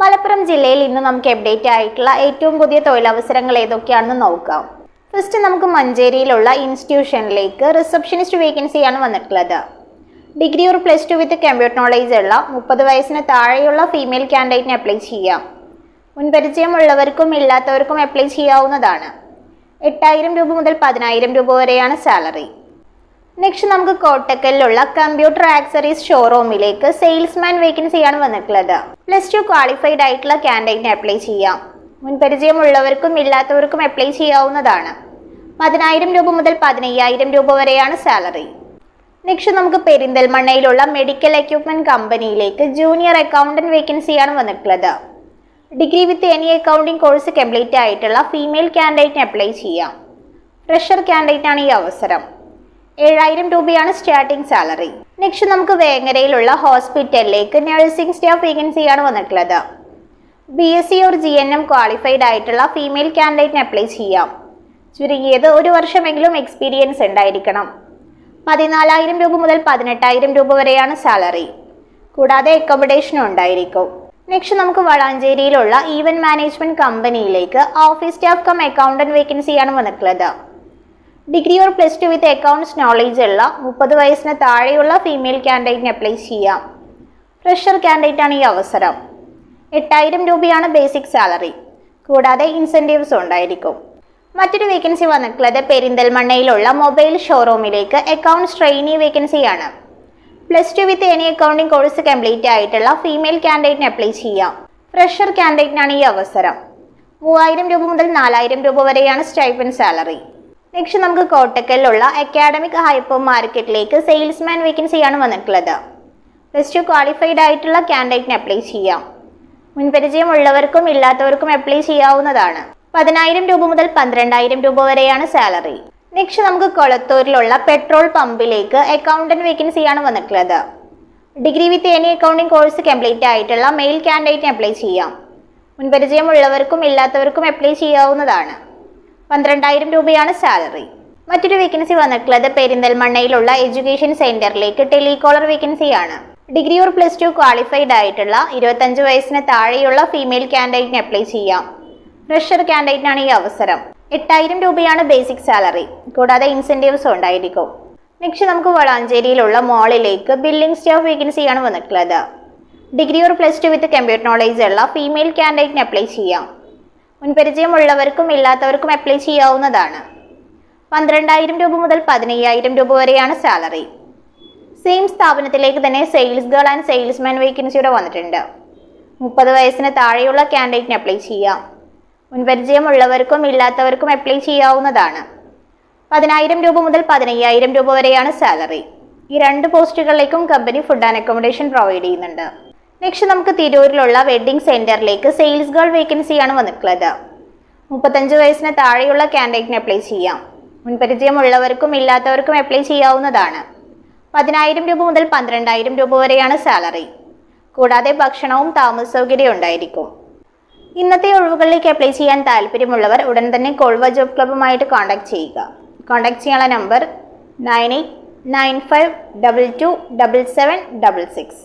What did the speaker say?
മലപ്പുറം ജില്ലയിൽ ഇന്ന് നമുക്ക് അപ്ഡേറ്റ് ആയിട്ടുള്ള ഏറ്റവും പുതിയ തൊഴിലവസരങ്ങൾ ഏതൊക്കെയാണെന്ന് നോക്കാം. ഫസ്റ്റ് നമുക്ക് മഞ്ചേരിയിലുള്ള ഇൻസ്റ്റിറ്റ്യൂഷനിലേക്ക് റിസപ്ഷനിസ്റ്റ് വേക്കൻസിയാണ് വന്നിട്ടുള്ളത്. Degree or plus two with computer knowledge ഉള്ള മുപ്പത് വയസ്സിന് താഴെയുള്ള ഫീമെയിൽ കാൻഡിഡേറ്റിന് അപ്ലൈ ചെയ്യാം. മുൻപരിചയമുള്ളവർക്കും ഇല്ലാത്തവർക്കും അപ്ലൈ ചെയ്യാവുന്നതാണ്. എട്ടായിരം രൂപ മുതൽ പതിനായിരം രൂപ വരെയാണ് സാലറി നെക്സ്റ്റ് നമുക്ക് കോട്ടക്കലിലുള്ള കമ്പ്യൂട്ടർ ആക്സറീസ് ഷോറൂമിലേക്ക് സെയിൽസ്മാൻ വേക്കൻസിയാണ് വന്നിട്ടുള്ളത്. പ്ലസ് ടു ക്വാളിഫൈഡ് ആയിട്ടുള്ള ക്യാൻഡിഡേറ്റിന് അപ്ലൈ ചെയ്യാം. മുൻപരിചയമുള്ളവർക്കും ഇല്ലാത്തവർക്കും അപ്ലൈ ചെയ്യാവുന്നതാണ്. പതിനായിരം രൂപ മുതൽ പതിനയ്യായിരം രൂപ വരെയാണ് സാലറി നെക്സ്റ്റ് നമുക്ക് പെരിന്തൽമണ്ണയിലുള്ള മെഡിക്കൽ എക്യുപ്മെന്റ് കമ്പനിയിലേക്ക് ജൂനിയർ അക്കൗണ്ടന്റ് വേക്കൻസിയാണ് വന്നിട്ടുള്ളത്. Degree with any accounting course complete ആയിട്ടുള്ള ഫീമെയിൽ ക്യാൻഡിഡേറ്റിന് അപ്ലൈ ചെയ്യാം. ഫ്രഷർ ക്യാൻഡിഡേറ്റാണ് ഈ അവസരം. ഏഴായിരം രൂപയാണ് സ്റ്റാർട്ടിംഗ് സാലറി നെക്സ്റ്റ് നമുക്ക് വേങ്ങരയിലുള്ള ഹോസ്പിറ്റലിലേക്ക് നഴ്സിംഗ് സ്റ്റാഫ് വേക്കൻസിയാണ് വന്നിട്ടുള്ളത്. B S C or G N M qualified ആയിട്ടുള്ള ഫീമെയിൽ കാൻഡിഡേറ്റിന് അപ്ലൈ ചെയ്യാം. ചുരുങ്ങിയത് ഒരു വർഷമെങ്കിലും എക്സ്പീരിയൻസ് ഉണ്ടായിരിക്കണം. പതിനാലായിരം രൂപ മുതൽ പതിനെട്ടായിരം രൂപ വരെയാണ് സാലറി കൂടാതെ അക്കോമഡേഷനും ഉണ്ടായിരിക്കും. നെക്സ്റ്റ് നമുക്ക് വളാഞ്ചേരിയിലുള്ള ഈവന്റ് മാനേജ്മെന്റ് കമ്പനിയിലേക്ക് ഓഫീസ് സ്റ്റാഫ് കം അക്കൗണ്ടന്റ് വേക്കൻസിയാണ് വന്നിട്ടുള്ളത്. Degree or plus two with accounts knowledge ഉള്ള മുപ്പത് വയസ്സിന് താഴെയുള്ള ഫീമെയിൽ ക്യാൻഡിഡേറ്റിന് അപ്ലൈ ചെയ്യാം. ഫ്രഷർ ക്യാൻഡിഡേറ്റ് ആണ് ഈ അവസരം. എട്ടായിരം രൂപയാണ് ബേസിക് സാലറി കൂടാതെ ഇൻസെന്റീവ്സ് ഉണ്ടായിരിക്കും. മറ്റൊരു വേക്കൻസി വന്നിട്ടുള്ളത് പെരിന്തൽമണ്ണയിലുള്ള മൊബൈൽ ഷോറൂമിലേക്ക് അക്കൗണ്ട്സ് ട്രെയിനി വേക്കൻസിയാണ് plus two with any accounting course complete ആയിട്ടുള്ള ഫീമെയിൽ ക്യാൻഡിഡേറ്റിന് അപ്ലൈ ചെയ്യാം. ഫ്രഷർ ക്യാൻഡിഡേറ്റിനാണ് ഈ അവസരം. മൂവായിരം രൂപ മുതൽ നാലായിരം രൂപ വരെയാണ് സ്റ്റൈപ്പൻ സാലറി നെക്സ്റ്റ് നമുക്ക് കോട്ടക്കലിലുള്ള അക്കാഡമിക് ഹൈപ്പർ മാർക്കറ്റിലേക്ക് സെയിൽസ്മാൻ വേക്കൻസിയാണ് വന്നിട്ടുള്ളത്. പ്ലസ് ടു ക്വാളിഫൈഡ് ആയിട്ടുള്ള കാൻഡിഡേറ്റിന് അപ്ലൈ ചെയ്യാം. മുൻപരിചയമുള്ളവർക്കും ഇല്ലാത്തവർക്കും അപ്ലൈ ചെയ്യാവുന്നതാണ്. പതിനായിരം രൂപ മുതൽ പന്ത്രണ്ടായിരം രൂപ വരെയാണ് സാലറി നെക്സ്റ്റ് നമുക്ക് കൊളത്തൂരിലുള്ള പെട്രോൾ പമ്പിലേക്ക് അക്കൗണ്ടന്റ് വേക്കൻസിയാണ് വന്നിട്ടുള്ളത്. Degree with any accounting course complete ആയിട്ടുള്ള മെയിൽ കാൻഡിഡേറ്റിന് അപ്ലൈ ചെയ്യാം. മുൻപരിചയമുള്ളവർക്കും ഇല്ലാത്തവർക്കും അപ്ലൈ ചെയ്യാവുന്നതാണ്. പന്ത്രണ്ടായിരം രൂപയാണ് സാലറി. മറ്റൊരു വേക്കൻസി വന്നിട്ടുള്ളത് പെരിന്തൽമണ്ണയിലുള്ള എഡ്യൂക്കേഷൻ സെന്ററിലേക്ക് ടെലികോളർ വേക്കൻസിയാണ് degree or plus two qualified ആയിട്ടുള്ള ഇരുപത്തഞ്ച് വയസ്സിന് താഴെയുള്ള ഫീമെയിൽ കാൻഡിഡേറ്റിന് അപ്ലൈ ചെയ്യാം. ഫ്രഷർ കാൻഡിഡേറ്റിനാണ് ഈ അവസരം. എട്ടായിരം രൂപയാണ് ബേസിക് സാലറി കൂടാതെ ഇൻസെന്റീവ്സ് ഉണ്ടായിരിക്കും. നെക്സ്റ്റ് നമുക്ക് വളാഞ്ചേരിയിലുള്ള മോളിലേക്ക് ബില്ലിംഗ് സ്റ്റാഫ് വേക്കൻസിയാണ് വന്നിട്ടുള്ളത്. Degree or plus two with computer knowledge ഉള്ള ഫീമെയിൽ കാൻഡിഡേറ്റിന് അപ്ലൈ ചെയ്യാം. മുൻപരിചയമുള്ളവർക്കും ഇല്ലാത്തവർക്കും അപ്ലൈ ചെയ്യാവുന്നതാണ്. പന്ത്രണ്ടായിരം രൂപ മുതൽ പതിനയ്യായിരം രൂപ വരെയാണ് സാലറി സെയിം സ്ഥാപനത്തിലേക്ക് തന്നെ സെയിൽസ് ഗേൾ ആൻഡ് സെയിൽസ്മാൻ വേക്കൻസിയുടെ വന്നിട്ടുണ്ട്. മുപ്പത് വയസ്സിന് താഴെയുള്ള കാൻഡിഡേറ്റിന് അപ്ലൈ ചെയ്യാം. മുൻപരിചയമുള്ളവർക്കും ഇല്ലാത്തവർക്കും അപ്ലൈ ചെയ്യാവുന്നതാണ്. പതിനായിരം രൂപ മുതൽ പതിനയ്യായിരം രൂപ വരെയാണ് സാലറി ഈ രണ്ട് പോസ്റ്റുകളിലേക്കും company food and accommodation provide ചെയ്യുന്നുണ്ട്. നെക്സ്റ്റ് നമുക്ക് തിരൂരിലുള്ള വെഡ്ഡിംഗ് സെന്ററിലേക്ക് സെയിൽസ് ഗേൾ വേക്കൻസിയാണ് വന്നിട്ടുള്ളത്. മുപ്പത്തഞ്ച് വയസ്സിന് താഴെയുള്ള കാൻഡിഡേറ്റിന് അപ്ലൈ ചെയ്യാം. മുൻപരിചയമുള്ളവർക്കും ഇല്ലാത്തവർക്കും അപ്ലൈ ചെയ്യാവുന്നതാണ്. പതിനായിരം രൂപ മുതൽ പന്ത്രണ്ടായിരം രൂപ വരെയാണ് സാലറി കൂടാതെ ഭക്ഷണവും താമസ സൗകര്യവും ഉണ്ടായിരിക്കും. ഇന്നത്തെ ഒഴിവുകളിലേക്ക് അപ്ലൈ ചെയ്യാൻ താല്പര്യമുള്ളവർ ഉടൻ തന്നെ കോൾവ ജോബ് ക്ലബ്ബുമായിട്ട് കോൺടാക്ട് ചെയ്യുക. കോൺടാക്ട് ചെയ്യാനുള്ള number nine eight nine five double two double seven double six